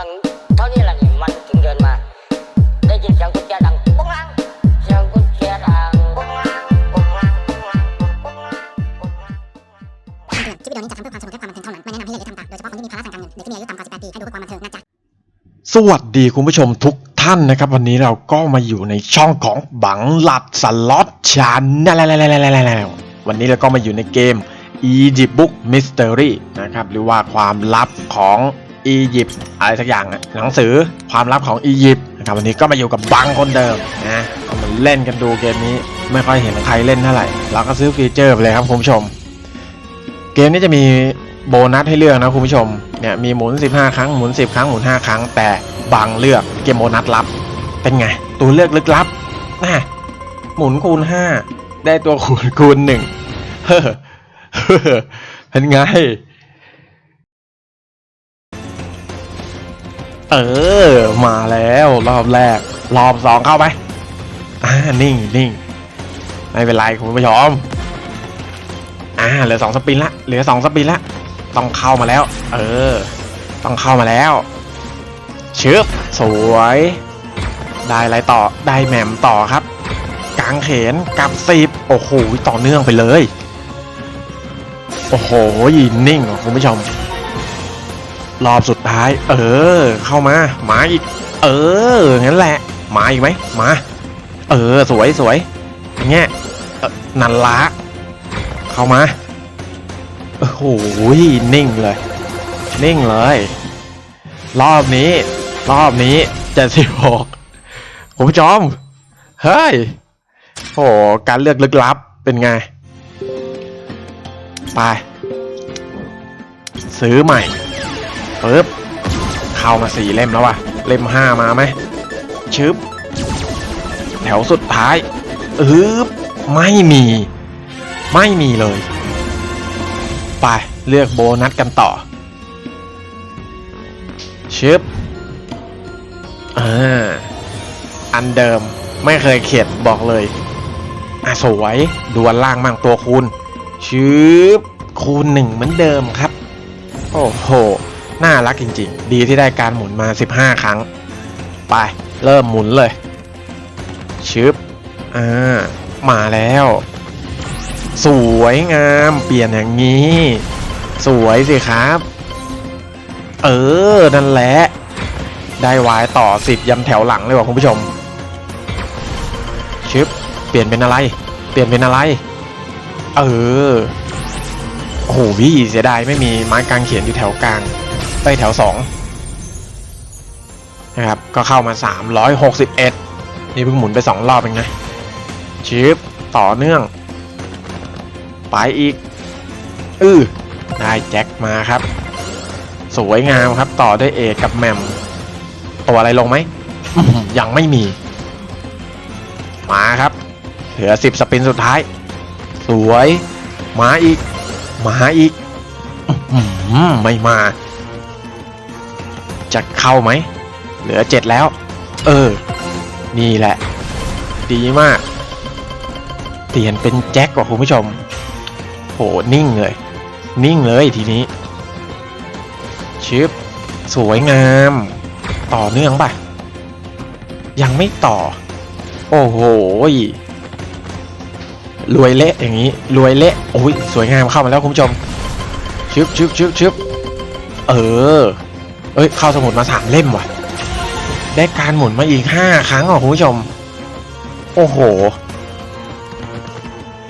ลังเท่านี้แหละนี่มันถึงเดินมา ได้ยินเสียงกุญแจดังปุ้งลังเสียงกุญแจดังปุ้งลังปุ้งลังปุ้งลังปุ้งลังปุ้งลังคำเตือนคลิปวิดีโอนี้จะทำเพื่อความสนุกและความบันเทิงเท่านั้นไม่แนะนำให้เล่นหรือทำตามโดยเฉพาะคนที่มีภาระทางการเงินหรือที่มีอายุต่ำกว่า18ปีให้ดูเพื่อความบันเทิงนะจ๊ะสวัสดีคุณผู้ชมทุกท่านนะครับ วันนี้เราก็มาอยู่ในช่องของบังหลัดสล็อตชานแล้ววันนี้เราก็มาอยู่ในเกม Egypt Book Mystery นะครับหรือว่าความลับของ อียิปต์อะไรสักอย่างนะหนังสือความลับของอียิปต์นะครับวันนี้ก็มาอยู่กับบังคนเดิมนะก็มาเล่นกันดูเกมนี้ไม่ค่อยเห็นใครเล่นเท่าไหร่เราก็ซื้อฟีเจอร์ไปเลยครับคุณผู้ชม เกมนี้จะมีโบนัสให้เลือกนะคุณผู้ชมเนี่ยมีหมุน 15 ครั้งหมุน 10 ครั้งหมุน 5 ครั้ง แต่บางเลือกเกมโบนัสลับ เป็นไง ตัวเลือกลึกลับนะหมุนคูณ 5 ได้ตัวคูณคูณ1เฮ้อเฮ้อเป็นไง เออ มาแล้วรอบแรก รอบสองเข้าไปอ่านิ่งนิ่งไม่เป็นไรคุณผู้ชมอ่าเหลือสองสปินละเหลือสองสปินละต้องเข้ามาแล้ว เออ ต้องเข้ามาแล้วเชึบสวย ได้อะไรต่อได้แหม่มต่อครับกางเขนกับสิบโอ้โหต่อเนื่องไปเลย โอ้โหนิ่งอะคุณผู้ชม รอบสุดท้าย เออ เข้ามามาอีก เอองั้นแหละมาอีกไหมมาเออ สวยสวยอย่างเงี้ยนันละเข้ามาโอ้โหนิ่งเลย นิ่งเลย รอบนี้ รอบนี้เจะสิบหกผมจอม เฮ้ยโอ้การเลือกลึกลับเป็นไง ไป ซื้อใหม่ ปึ๊บเข้ามาสี่เล่มแล้วว่ะ เล่มห้ามาไหมชึบแถวสุดท้ายอึบไม่มี ไม่มีเลย ไป เลือกโบนัสกันต่อชึบอ่าอันเดิมไม่เคยเข็ดบอกเลย อะสวยดวลล่างมั่งตัวคูณชึบคูณหนึ่งเหมือนเดิมครับ โอ้โห น่ารักจริงๆ ดีที่ได้การหมุนมา 15 ครั้ง ไป เริ่มหมุนเลย ชึบ อ่า มาแล้ว สวยงาม เปลี่ยนอย่างนี้ สวยสิครับ เออ นั่นแหละ ได้วายต่อสิบยันแถวหลังเลยว่ะคุณผู้ชม ชึบ เปลี่ยนเป็นอะไร เปลี่ยนเป็นอะไร เออโอ้โหวี่เสียดายไม่มีไม้กางเขียนอยู่แถวกลาง ไปแถวสองนะครับ ก็เข้ามา 361 นี่เพิ่งหมุนไปสองรอบเองนะชิปต่อเนื่อง ไปอีก อือได้แจ็คมาครับ สวยงามครับต่อด้วยเอกกับแหมม ตัวอะไรลงไหมอื้อหือยังไม่มี มาครับ เหลือสิบสปินสุดท้าย สวย มาอีก มาอีกอื้อหือไม่มา จะเข้าไหม เหลือเจ็ดแล้ว เออ นี่แหละ ดีมาก เปลี่ยนเป็นแจ็คกว่าคุณผู้ชม โห นิ่งเลย นิ่งเลยทีนี้ ชิป สวยงาม ต่อเนื่องป่ะ ยังไม่ต่อ โอ้โหรวยเละอย่างนี้รวยเละโอ้ยสวยงามเข้ามาแล้วคุณผู้ชมชึบชึบชึบชึบเออ เอ้ยเข้าสมุดมาสามเล่มว่ะ ได้การหมุนมาอีกห้าครั้งอะคุณผู้ชม โอ้โห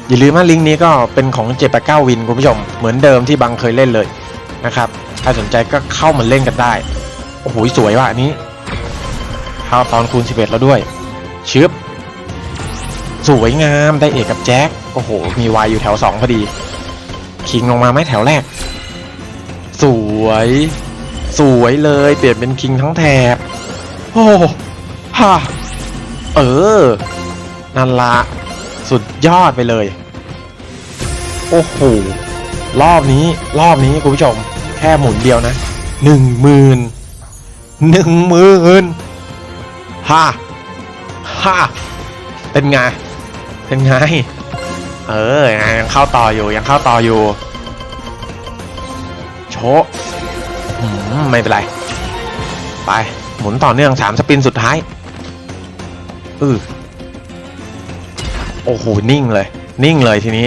อย่าลืมว่าลิงก์นี้ก็เป็นของเจ็ดปเก้าวินคุณผู้ชม เหมือนเดิมที่บังเคยเล่นเลยนะครับ ถ้าสนใจก็เข้ามาเล่นกันได้ โอ้โห สวยว่ะอันนี้เข้าตอนคูณ11แล้วด้วยชึบสวยงามได้เอกกับแจ็ค โอ้โห มีวายอยู่แถว2พอดี คิงลงมาไหมแถวแรก สวย สวยเลยเปลี่ยนเป็นคิงทั้งแถบโอ้ฮ่าเออ นั่นละสุดยอดไปเลย โอ้โห รอบนี้ รอบนี้คุณผู้ชม แค่หมุนเดียวนะหนึ่งหมื่นหนึ่งหมื่นฮ่าฮ่าเป็นไง เป็นไง เออ ยังเข้าต่ออยู่ ยังเข้าต่ออยู่ โชะ ไม่เป็นไร ไป หมุนต่อเนื่องสามสปินสุดท้ายอือโอ้โห นิ่งเลย นิ่งเลยทีนี้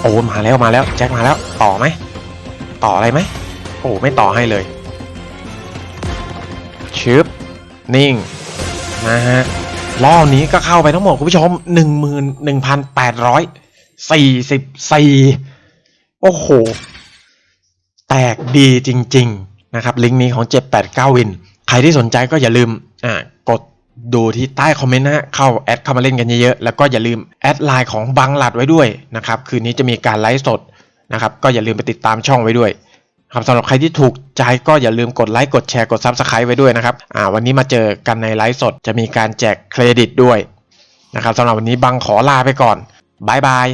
โอ้มาแล้วมาแล้ว แจ็คมาแล้ว ต่อไหม ต่ออะไรไหม โอ้ไม่ต่อให้เลยชึบนิ่ง นะฮะ รอบนี้ก็เข้าไปทั้งหมด คุณผู้ชมหนึ่งหมื่นหนึ่งพันแปดร้อยสี่สิบสี่โอ้โห แตกดีจริงๆนะครับลิงก์นี้ของ 789 วิน ใครที่สนใจก็อย่าลืมอ่ากดดูที่ใต้คอมเมนต์นะเข้าแอดเข้ามาเล่นกันเยอะๆ แล้วก็อย่าลืมแอดไลน์ของบังหลัดไว้ด้วยนะครับคืนนี้จะมีการไลฟ์สดนะครับก็อย่าลืมไปติดตามช่องไว้ด้วยครับสำหรับใครที่ถูกใจก็อย่าลืมกดไลค์กดแชร์กด Subscribe ไว้ด้วยนะครับอ่าวันนี้มาเจอกันในไลฟ์สดจะมีการแจกเครดิตด้วยนะครับสำหรับวันนี้บังขอลาไปก่อนบายบาย